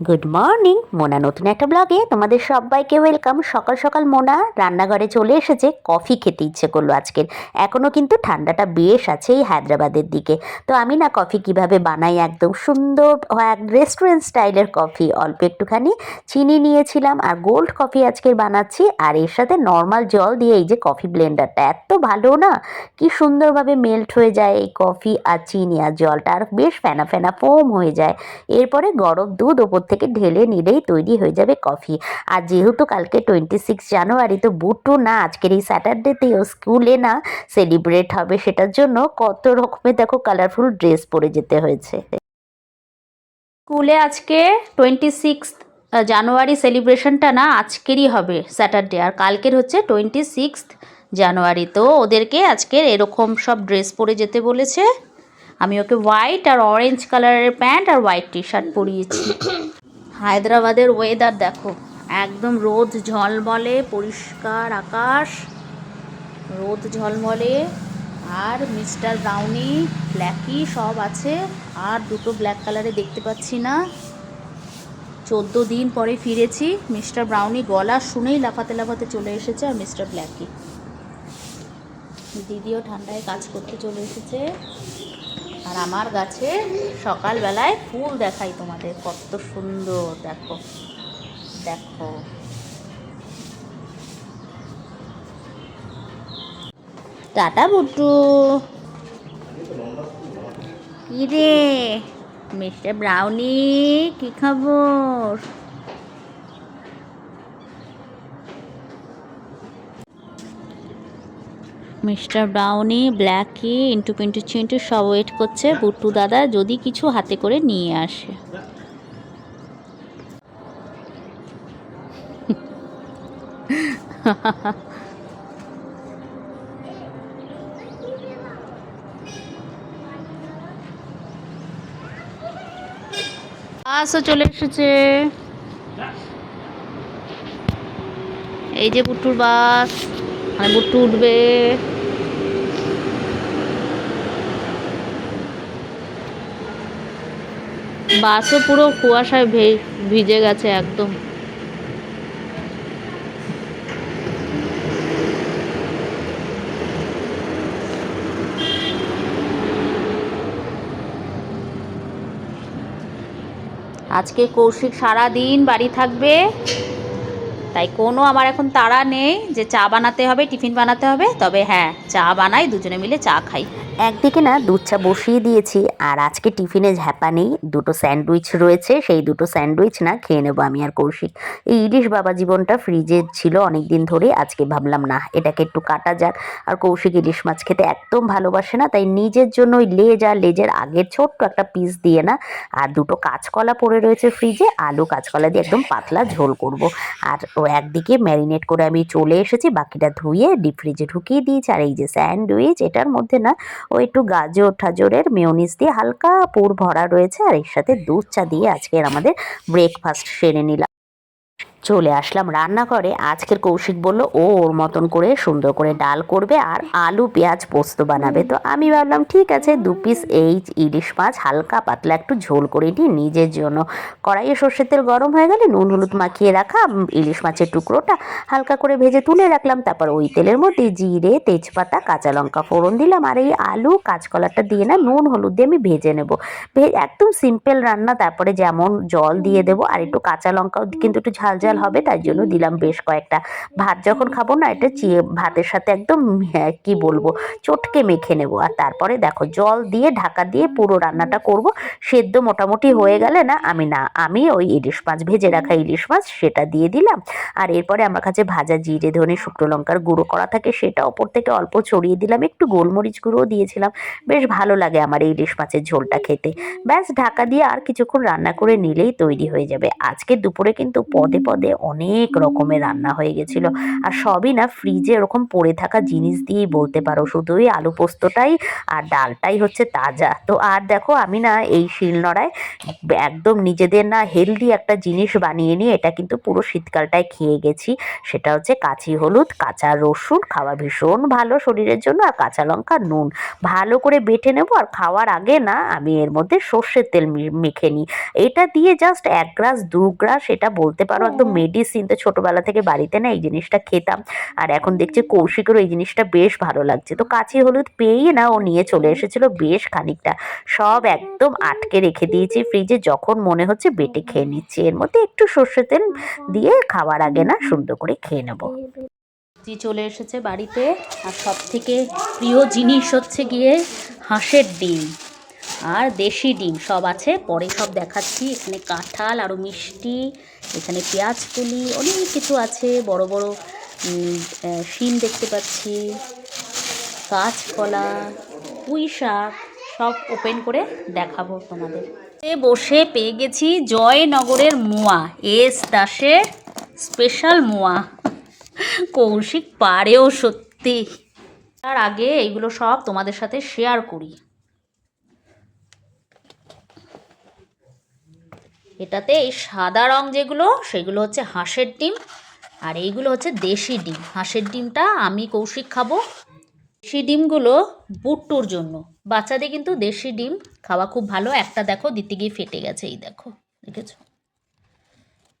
Good morning Mona নতুন একটা ব্লগে তোমাদের সবাইকে ওয়েলকাম সকাল সকাল মোনা রান্নাঘরে চলে এসেছে কফি খেতে ইচ্ছে করল আজকের এখনও কিন্তু ঠান্ডাটা বেশ আছে এই হায়দ্রাবাদের দিকে। তো আমি না কফি কীভাবে বানাই একদম সুন্দর রেস্টুরেন্ট স্টাইলের কফি অল্প একটুখানি চিনি নিয়েছিলাম আর গোল্ড কফি আজকের বানাচ্ছি আর এর সাথে নর্মাল জল দিয়ে এই যে কফি ব্লেন্ডারটা এত ভালো না? কি সুন্দরভাবে মেল্ট হয়ে যায় এই কফি আর চিনি আর জলটা। আর বেশ ফেনা ফেনা ফোম হয়ে যায়। এরপরে গরম দুধ ওপর থেকে ঢেলে নিলেই তৈরি হয়ে যাবে কফি। আর যেহেতু কালকে টোয়েন্টি সিক্স জানুয়ারি তো বুটু না, আজকের এই স্যাটারডেতেও স্কুলে না সেলিব্রেট হবে। সেটার জন্য কত রকমের দেখো কালারফুল ড্রেস পরে যেতে হয়েছে। স্কুলে আজকে টোয়েন্টি সিক্স জানুয়ারি সেলিব্রেশনটা না আজকেরই হবে স্যাটারডে আর কালকের হচ্ছে টোয়েন্টি সিক্স জানুয়ারি তো ওদেরকে আজকের এরকম সব ড্রেস পরে যেতে বলেছে। আমি ওকে হোয়াইট আর অরেঞ্জ কালারের প্যান্ট আর হোয়াইট টি শার্ট পরিয়েছি। হায়দ্রাবাদের ওয়েদার দেখো। একদম রোদ ঝলমলে, পরিষ্কার আকাশ, রোদ ঝলমলে, আর মিস্টার ব্রাউনি ব্ল্যাকি সব আছে, আর দুটো ব্ল্যাক কালারে দেখতে পাচ্ছি না। চোদ্দ দিন পরে ফিরেছি, মিস্টার ব্রাউনি গলা শুনেই লাফাতে লাফাতে চলে এসেছে, আর মিস্টার ব্ল্যাকি দিদিও ঠান্ডায় কাজ করতে চলে এসেছে। আর আমার গাছে সকালবেলায় ফুল দেখাই তোমাদের, কত সুন্দর, দেখো দেখো। টাটা বুটু কি রে, মিস্টার ব্রাউনি, কি খবর? Mister Brownie, Blackie, Intu Pintu Chintu সব ওয়েট করছে। বুট্টু দাদা যদি কিছু হাতে করে নিয়ে আসে। চলে এসেছে। এই যে বুট্টুর বাস। মানে বুট্টু উঠবে। বাসও পুরো কুয়াশায় ভিজে গেছে একদম। আজকে কৌশিক সারা দিন বাড়ি থাকবে। তাই কোনো আমার এখন তাড়া নেই যে চা বানাতে হবে, টিফিন বানাতে হবে, তবে হ্যাঁ চা বানাই, দুজনে মিলে চা খাই। একদিকে না দুধ চা বসিয়ে দিয়েছি, আর আজকে টিফিনে ঝ্যাপা নেই, দুটো স্যান্ডউইচ রয়েছে, সেই দুটো স্যান্ডউইচ না খেয়ে নেব আমি আর কৌশিক। এই ইলিশ বাবা জীবনটা ফ্রিজে ছিল অনেক দিন ধরে, আজকে ভাবলাম না, এটাকে একটু কাটা যাক। আর কৌশিক ইলিশ মাছ খেতে একদম ভালোবাসে না, তাই নিজের জন্য ওই লেজ আর লেজের আগের ছোট্ট একটা পিস দিয়ে না, আর দুটো কাঁচকলা পড়ে রয়েছে ফ্রিজে, আলু কাঁচকলা দিয়ে একদম পাতলা ঝোল করব। আর ও একদিকে ম্যারিনেট করে আমি চলে এসেছি, বাকিটা ধুয়ে ডিপ ফ্রিজে ঢুকিয়ে দিয়েছি, আর এই যে স্যান্ডউইচ, এটার মধ্যে না ও একটু গাজর ঠাজরের মেয়নিজ দিয়ে হালকা পুর ভরা রয়েছে আর এর সাথে দুধ চা দিয়ে আজকের আমাদের ব্রেকফাস্ট সেরে নিলাম। চলে আসলাম রান্নাঘরে। আজকের কৌশিক বলল, ও, ওর মতন করে সুন্দর করে ডাল করবে আর আলু, পেঁয়াজ পোস্ত বানাবে। তো আমি ভাবলাম, ঠিক আছে, দু পিস এই ইলিশ মাছ হালকা পাতলা একটু ঝোল করে নিই নিজের জন্য। কড়াইয়ে সর্ষের তেল গরম হয়ে গেলে নুন, হলুদ মাখিয়ে রাখা ইলিশ মাছের টুকরোটা হালকা করে ভেজে তুলে রাখলাম। তারপর ওই তেলের মধ্যে জিরে, তেজপাতা, কাঁচা লঙ্কা ফোড়ন দিলাম আর এই আলু, কাঁচকলাটা দিয়ে না নুন, হলুদ দিয়ে আমি ভেজে নেব। একদম সিম্পল রান্না, তারপরে যেমন জল দিয়ে দেবো আর একটু কাঁচা লঙ্কাও কিন্তু একটু ঝাল ঝাল হবে তাই জন্য দিলাম বেশ কয়েকটা। ভাত যখন খাব না এটা চিয়ে ভাতের সাথে একদম হ্যাঁ, কি বলব চটকে মেখে নেব। আর তারপরে দেখো জল দিয়ে ঢাকা দিয়ে পুরো রান্নাটা করব। সেদ্ধ মোটামুটি হয়ে গেলে না আমি না আমি ওই ইলিশ মাছ ভেজে রাখা ইলিশ মাছ সেটা দিয়ে দিলাম। আর এরপরে আমার কাছে ভাজা জিরে ধনে শুকনো লঙ্কার গুঁড়ো করা থাকে সেটা ওপর থেকে অল্প ছড়িয়ে দিলাম একটু গোলমরিচ গুঁড়োও দিয়েছিলাম। বেশ ভালো লাগে আমার এই ইলিশ মাছের ঝোলটা খেতে। ব্যাস ঢাকা দিয়ে আর কিছুক্ষণ রান্না করে নিলেই তৈরি হয়ে যাবে। আজকে দুপুরে কিন্তু পদে পদে মধ্যে অনেক রকমের রান্না হয়ে গেছিল। আর সবই না ফ্রিজে এরকম পড়ে থাকা জিনিস দিয়েই বলতে পারো। শুধুই আলু পোস্তটাই আর ডালটাই হচ্ছে তাজা। তো আর দেখো আমি না এই শিলনোড়ায় একদম নিজেদের না হেলদি একটা জিনিস বানিয়ে নিয়ে এটা কিন্তু পুরো শীতকালটায় খেয়ে গেছি। সেটা হচ্ছে কাঁচি হলুদ কাঁচা রসুন খাওয়া ভীষণ ভালো শরীরের জন্য আর কাঁচা লঙ্কা নুন। ভালো করে বেটে নেব আর খাওয়ার আগে না আমি এর মধ্যে সর্ষের তেল মেখে নিই। এটা দিয়ে জাস্ট এক গ্লাস দু গ্লাস এটা বলতে পারো একদম মেডিসিন তো ছোটবেলা থেকে বাড়িতে না এই জিনিসটা খেতাম। আর এখন দেখছি কৌশিকেরও এই জিনিসটা বেশ ভালো লাগছে। তো কাঁচি হলুদ পেয়েই না ও নিয়ে চলে এসেছিল বেশ খানিকটা। সব একদম আটকে রেখে দিয়েছি ফ্রিজে যখন মনে হচ্ছে বেটে খেয়ে নিচ্ছি। এর মধ্যে একটু সর্ষে তেল দিয়ে খাওয়ার আগে না সুন্দর করে খেয়ে নেব। চলে এসেছে বাড়িতে। আর সব থেকে প্রিয় জিনিস হচ্ছে গিয়ে হাঁসের ডিম। আর দেশি ডিম, সব আছে। পরে সব দেখাচ্ছি। এখানে কাঁঠাল আরও মিষ্টি, এখানে পেঁয়াজ পুলি, অনেক কিছু আছে। বড় বড় শিম দেখতে পাচ্ছি কাঁচকলা পুঁই শাক, সব ওপেন করে দেখাবো তোমাদের। বসে পেয়ে গেছি জয়নগরের মোয়া, এস দাসের স্পেশাল মোয়া। কৌশিক পারেও সত্যি। তার আগে এইগুলো সব তোমাদের সাথে শেয়ার করি। এটাতে এই সাদা রং যেগুলো, সেগুলো হচ্ছে হাঁসের ডিম আর এইগুলো হচ্ছে দেশি ডিম। হাঁসের ডিমটা আমি কৌশিক খাব। দেশি ডিমগুলো বুট্টুর জন্য। বাচ্চাদের কিন্তু দেশি ডিম খাওয়া খুব ভালো। একটা দেখো, দিতে গিয়ে ফেটে গেছে, এই দেখো, দেখেছ?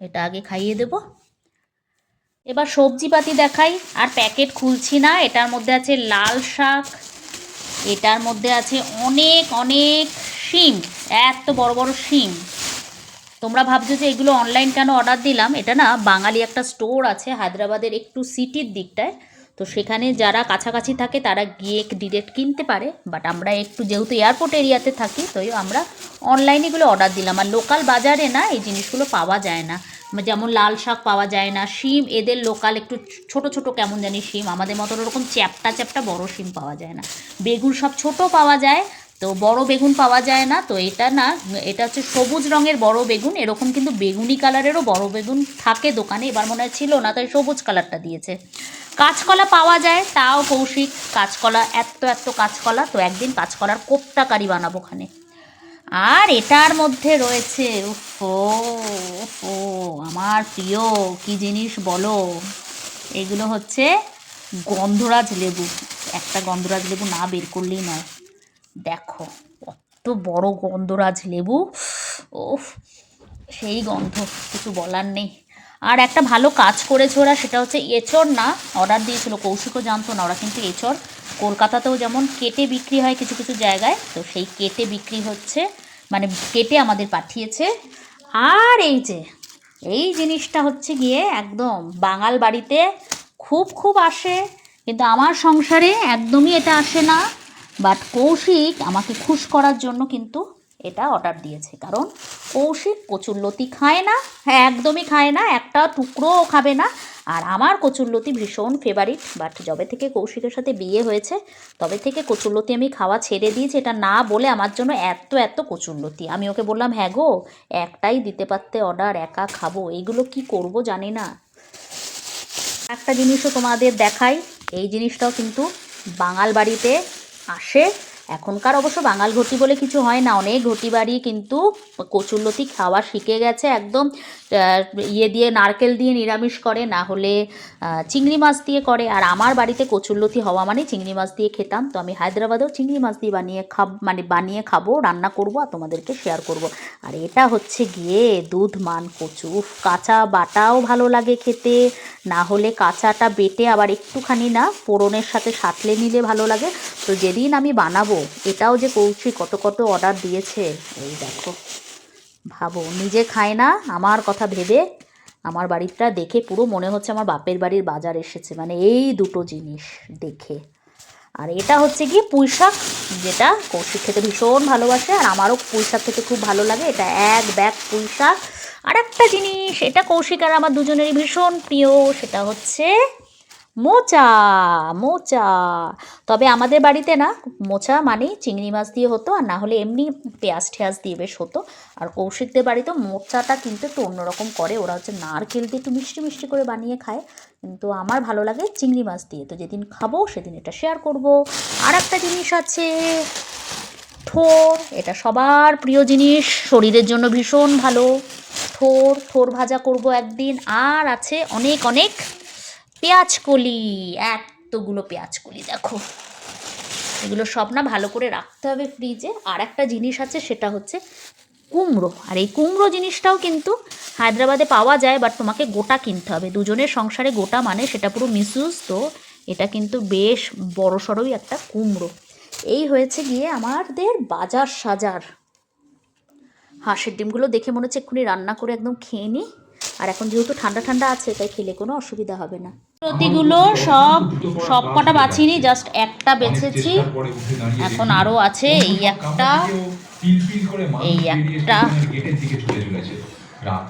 এটা আগে খাইয়ে দেবো। এবার সবজিপাতি দেখাই। আর প্যাকেট খুলছি না, এটার মধ্যে আছে লাল শাক, এটার মধ্যে আছে অনেক অনেক শিম, এত বড় বড় শিম। তোমরা ভাবছ যে এগুলো অনলাইন কেন অর্ডার দিলাম? এটা না বাঙালি একটা স্টোর আছে হায়দ্রাবাদের একটু সিটির দিকটায়। তো সেখানে যারা কাছাকাছি থাকে তারা গিয়ে ডিরেক্ট কিনতে পারে। বাট আমরা একটু যেহেতু এয়ারপোর্ট এরিয়াতে থাকি, তো আমরা অনলাইনে এগুলো অর্ডার দিলাম। আর লোকাল বাজারে না এই জিনিসগুলো পাওয়া যায় না। যেমন লাল শাক পাওয়া যায় না, শিম এদের লোকাল একটু ছোট ছোট কেমন জানি শিম। আমাদের মতন ওরকম চ্যাপটা চ্যাপটা বড় শিম পাওয়া যায় না। বেগুন সব ছোট পাওয়া যায়। তো বড় বেগুন পাওয়া যায় না, তো এটা না, এটা হচ্ছে সবুজ রঙের বড় বেগুন, এরকম কিন্তু বেগুনি কালারেরও বড় বেগুন থাকে দোকানে, এবার মনে হয় ছিল না, তাই সবুজ কালারটা দিয়েছে। কাঁচকলা পাওয়া যায়, তাও কৌশিক, কাঁচকলা এত এত কাঁচকলা, তো একদিন কাঁচকলার কোপ্তা কারি বানাবো ওখানে। আর এটার মধ্যে রয়েছে ও ও আমার প্রিয়, কি জিনিস বলো? এগুলো হচ্ছে গন্ধরাজ লেবু, একটা গন্ধরাজ লেবু না বের করলেই নয়। দেখো, কত বড় গন্ধরাজ লেবু। ও সেই গন্ধ, কিছু বলার নেই। আর একটা ভালো কাজ করেছে ওরা, সেটা হচ্ছে এঁচড় না অর্ডার দিয়েছিল, কৌশিকও জানতো না, ওরা কিন্তু এঁচড়। কলকাতাতেও যেমন কেটে বিক্রি হয় কিছু কিছু জায়গায়, তো সেই কেটে বিক্রি হচ্ছে মানে কেটে আমাদের পাঠিয়েছে। আর এই যে, এই জিনিসটা হচ্ছে গিয়ে একদম বাঙাল বাড়িতে খুব খুব আসে, কিন্তু আমার সংসারে একদমই এটা আসে না। বাট কৌশিক আমাকে খুশ করার জন্য কিন্তু এটা অর্ডার দিয়েছে। কারণ কৌশিক কচুরলতি খায় না হ্যাঁ একদমই খায় না, একটা টুকরোও খাবে না। আর আমার কচুরলতি ভীষণ ফেভারিট বাট যবে থেকে কৌশিকের সাথে বিয়ে হয়েছে, তবে থেকে কচুরলতি আমি খাওয়া ছেড়ে দিয়েছি। এটা না বলে আমার জন্য এত এত কচুরলতি। আমি ওকে বললাম হ্যাঁ গো, একটাই দিতে পারতে অর্ডার একা খাব। এইগুলো কি করব জানি না। একটা জিনিসও তোমাদের দেখাই। এই জিনিসটাও কিন্তু বাঙাল বাড়িতে আসে। এখনকার অবশ্য বাঙাল ঘটি বলে কিছু হয় না। অনেক ঘটি বাড়ি কিন্তু কচুরলতি খাওয়া শিখে গেছে। একদম ইয়ে দিয়ে নারকেল দিয়ে নিরামিষ করে, না হলে চিংড়ি মাছ দিয়ে করে। আর আমার বাড়িতে কচুরলতি হওয়া মানে চিংড়ি মাছ দিয়ে খেতাম। তো আমি হায়দ্রাবাদেও চিংড়ি মাছ দিয়ে বানিয়ে খাব মানে বানিয়ে খাব, রান্না করব আর তোমাদেরকে শেয়ার করব। আর এটা হচ্ছে গিয়ে দুধ মান কচু। কাঁচা বাটাও ভালো লাগে খেতে। না হলে কাঁচাটা বেটে আবার একটুখানি না ফোড়নের সাথে সাঁতলে নিলে ভালো লাগে। তো যেদিন আমি বানাবো, এটাও যে কৌশি কত কত অর্ডার দিয়েছে, এই দেখো। ভাবো, নিজে খায় না, আমার কথা ভেবে আমার বাড়িটা দেখে পুরো মনে হচ্ছে আমার বাপের বাড়ির বাজার এসেছে। মানে এই দুটো জিনিস দেখে। আর এটা হচ্ছে কি পুঁই শাক, যেটা কৌশিক খেতে ভীষণ ভালোবাসে, আর আমারও পুঁই শাক খেতে খুব ভালো লাগে। এটা এক ব্যাগ পুঁই শাক আর একটা জিনিস, এটা কৌশিক আর আমার দুজনেরই ভীষণ প্রিয়, সেটা হচ্ছে মোচা মোচা। তবে আমাদের বাড়িতে না, মোচা মানে চিংড়ি মাছ দিয়ে হতো, আর না হলে এমনি পেঁয়াজ ঠেয়াজ দিয়ে বেশ হতো। আর কৌশিকদের বাড়িতে মোচাটা কিন্তু একটু অন্যরকম করে, ওরা হচ্ছে নারকেল দিয়ে একটু মিষ্টি মিষ্টি করে বানিয়ে খায়। কিন্তু আমার ভালো লাগে চিংড়ি মাছ দিয়ে, তো যেদিন খাব সেদিন এটা শেয়ার করব। আর একটা জিনিস আছে থোর এটা সবার প্রিয় জিনিস, শরীরের জন্য ভীষণ ভালো। থোর থোর ভাজা করব একদিন। আর আছে অনেক অনেক পেঁয়াজ কলি এতগুলো পেঁয়াজ কলি দেখো। এগুলো সব না ভালো করে রাখতে হবে ফ্রিজে। আর একটা জিনিস আছে, সেটা হচ্ছে কুমড়ো। আর এই কুমড়ো জিনিসটাও কিন্তু হায়দ্রাবাদে পাওয়া যায় বাট তোমাকে গোটা কিনতে হবে। দুজনের সংসারে গোটা মানে সেটা পুরো মিসইউজ, তো এটা কিন্তু বেশ বড় সড়োই একটা কুমড়ো। এই হয়েছে গিয়ে আমাদের বাজার সাজার। হাঁসের ডিমগুলো দেখে মনে হচ্ছে এক্ষুনি রান্না করে একদম খেয়ে নিই। আর এখন যেহেতু ঠান্ডা ঠান্ডা আছে তাই খেলে কোনো অসুবিধা হবে না। প্রতিগুলো সব সব কটা বাছিনি জাস্ট একটা বেছেছি। এখন আরও আছে এই একটা এই একটা।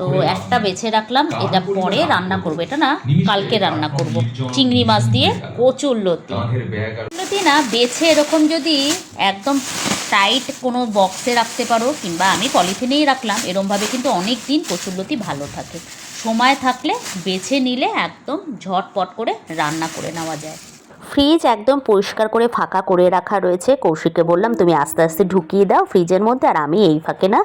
তো একটা বেছে রাখলাম এটা পরে রান্না করব। এটা না কালকে রান্না করব। চিংড়ি মাছ দিয়ে কচুর লতি। লতি না বেছে এরকম যদি একদম টাইট কোনো বক্সে রাখতে পারো কিংবা আমি পলিথিনেই রাখলাম। এরমভাবে কিন্তু অনেক দিন কচুরলতি ভালো থাকে। সময় থাকলে বেছে নিলে একদম ঝটপট করে রান্না করে নেওয়া যায়। ফ্রিজ একদম পরিষ্কার করে ফাঁকা করে রাখা রয়েছে। কৌশিককে বললাম, তুমি আস্তে আস্তে ঢুকিয়ে দাও ফ্রিজের মধ্যে। আর আমি এই ফাঁকে না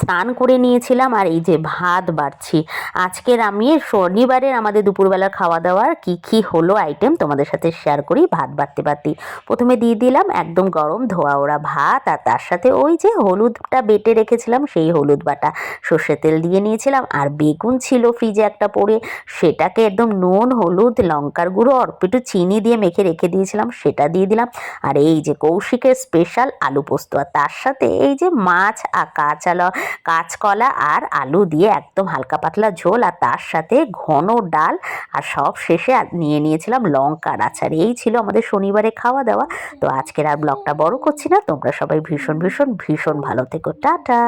স্নান করে নিয়েছিলাম আর এই যে ভাত বাড়ছি। আজকের আমি শনিবারের আমাদের দুপুরবেলার খাওয়া দাওয়ার কি কি হলো আইটেম তোমাদের সাথে শেয়ার করি, ভাত বাড়তে বাড়তেই প্রথমে দিয়ে দিলাম একদম গরম ধোয়া ওরা ভাত আর তার সাথে ওই যে হলুদটা বেটে রেখেছিলাম, সেই হলুদ বাটা। সর্ষে তেল দিয়ে নিয়েছিলাম আর বেগুন ছিল ফ্রিজে একটা পড়ে। সেটাকে একদম নুন, হলুদ, লঙ্কার গুঁড়ো, অল্প একটু চিনি দিয়ে মেখে রেখে দিয়েছিলাম, সেটা দিয়ে দিলাম। আর এই যে কৌশিকের স্পেশাল আলু পোস্ত, আর তার সাথে এই যে মাছ আর কাঁচা কাঁচকলা আর আলু দিয়ে একদম হালকা পাতলা ঝোল, আর তার সাথে ঘন ডাল, আর সব শেষে নিয়ে নিয়েছিলাম লঙ্কার আচার। এই ছিল আমাদের শনিবারে খাওয়া দাওয়া তো আজকের আর ব্লগটা বড় করছি না, তোমরা সবাই ভীষণ ভীষণ ভীষণ ভালো থেকো। টাটা!